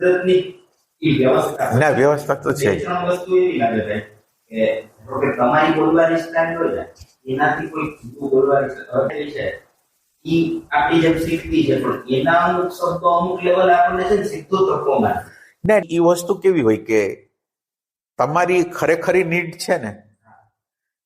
કુદરતની વ્યવસ્થા ના વ્યવસ્થા તો છે ત્રણ વસ્તુ એવી લાગે છે કે કે તમારી બોલવાની સ્ટાઇલ હોય ને એનાથી કોઈ જુદું બોલવાની છે? ઈ આપણી જેમ શીખતી છે પણ એના અમુક શબ્દો અમુક લેવલ આપણને છે ને સીધો તત્વમાં ને એ વસ્તુ કેવી હોય કે તમારી ખરેખરી નીડ છે ને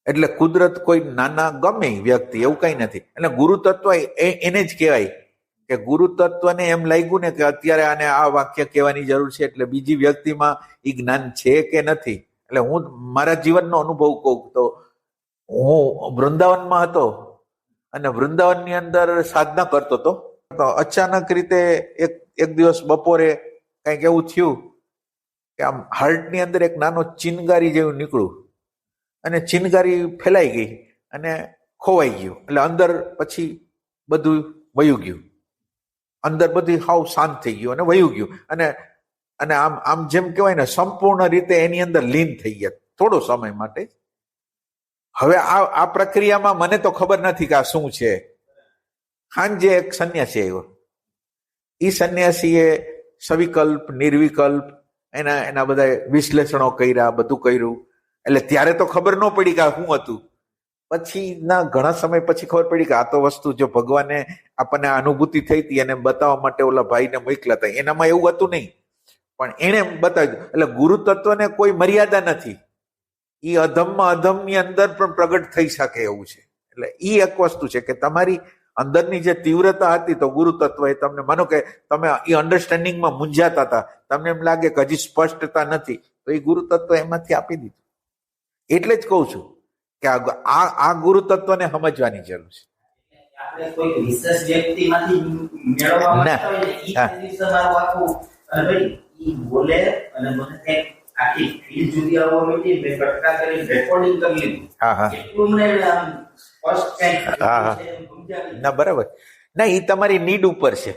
એટલે કુદરત કોઈ નાના ગમે વ્યક્તિ એવું કઈ નથી. એટલે ગુરુ તત્વ એ- એને જ કહેવાય. કે ગુરુ તત્વને એમ લાગ્યું ને કે અત્યારે આને આ વાક્ય કહેવાની જરૂર છે એટલે બીજી વ્યક્તિમાં એ જ્ઞાન છે કે નથી? એટલે હું મારા જીવનનો અનુભવ કહું તો હું વૃંદાવનમાં હતો અને વૃંદાવનની અંદર સાધના કરતો હતો. તો અચાનક રીતે એક એક દિવસ બપોરે કંઈક એવું થયું કે આમ હાર્ટની અંદર એક નાનો ચિનગારી જેવું નીકળ્યું અને ચિનગારી ફેલાઈ ગઈ અને ખોવાઈ ગયું. એટલે અંદર પછી બધું વયું ગયું. અંદર બધી હાવ શાંત થઈ ગયું અને વયું ગયું. અને અને આમ આમ જેમ કહેવાય ને, સંપૂર્ણ રીતે એની અંદર લીન થઈ ગયા. થોડો સમય માટે. હવે આ આ પ્રક્રિયામાં મને તો ખબર નથી કે આ શું છે. ખાનજે એક સંન્યાસી આવ્યો. એ સંન્યાસીએ સવિકલ્પ, નિર્વિકલ્પ, એના એના બધા વિશ્લેષણો કર્યા, બધું કર્યું. એટલે ત્યારે તો ખબર ન પડી કે શું હતું. પછી ના ઘણા સમય પછી ખબર પડી કે આ તો વસ્તુ જો ભગવાને આપણને અનુભૂતિ થઈ હતી એને બતાવવા માટે ઓલા ભાઈને મોકલા હતા. એનામાં એવું હતું નહીં. પણ એણે બતાવ્યું, એટલે ગુરુ તત્વને કોઈ મર્યાદા નથી. એ અધમમાં અધમની અંદર પણ પ્રગટ થઈ શકે એવું છે. એટલે એ એક વસ્તુ છે કે તમારી અંદરની જે તીવ્રતા હતી તો ગુરુ તત્વ એ તમને, માનો કે તમે એ અન્ડરસ્ટેન્ડિંગમાં મૂંઝાતા હતા, તમને એમ લાગે કે હજી સ્પષ્ટતા નથી, તો એ ગુરુ તત્વ એમાંથી આપી દીધું. એટલે જ કહું છું કે આ આ ગુરુ તત્વને સમજવાની જરૂર છે. ના. બરાબર. ના એ તમારી નીડ ઉપર છે.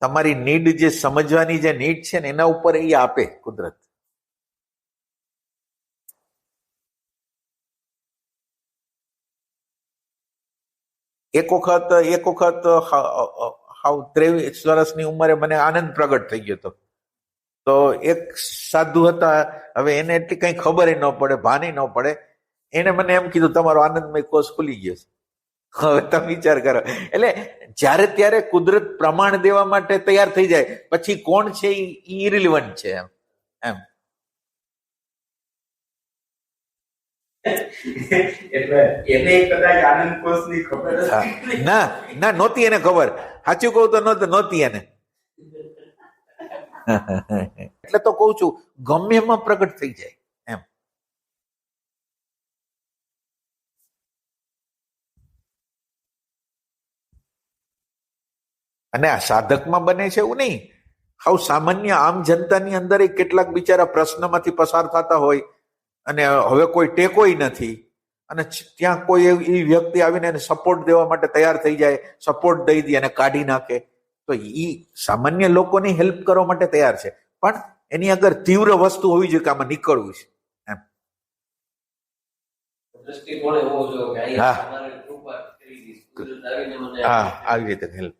તમારી નીડ જે સમજવાની જે નીડ છે ને એના ઉપર એ આપે કુદરત. એક વખત એક વખત હાવ ત્રેવીસ વર્ષની ઉંમરે મને આનંદ પ્રગટ થઈ ગયો હતો. તો એક સાધુ હતા, હવે એને એટલી કઈ ખબર ન પડે, ભાની ન પડે. એને મને એમ કીધું, તમારો આનંદમય કોષ ખુલી ગયો છે. હવે તમે વિચાર કરો. એટલે જ્યારે ત્યારે કુદરત પ્રમાણ દેવા માટે તૈયાર થઈ જાય, પછી કોણ છે એ ઇરિલિવન્ટ છે એમ. એમ. એટલે એને કદાચ આનંદ કોષની ખબર ના ના નહોતી એને ખબર. સાચું કહું તો નહોતી એને. એટલે તો કઉ છું ગમે એમાં પ્રગટ થઈ જાય એમ. અને આ સાધકમાં બને છે એવું નહીં. હાવ સામાન્ય આમ જનતાની અંદર કેટલાક બિચારા પ્રશ્નમાંથી પસાર થતા હોય. અને હવે કોઈ ટેકોય નથી. અને ત્યાં કોઈ એવી વ્યક્તિ આવીને એને સપોર્ટ દેવા માટે તૈયાર થઈ જાય સપોર્ટ દઈ દે અને કાઢી નાખે. તો એ સામાન્ય લોકોની હેલ્પ કરવા માટે તૈયાર છે. પણ એની આગળ તીવ્ર વસ્તુ હોવી જોઈએ કે આમાં નીકળવું છે. એમ. હા. હા આવી રીતે હેલ્પ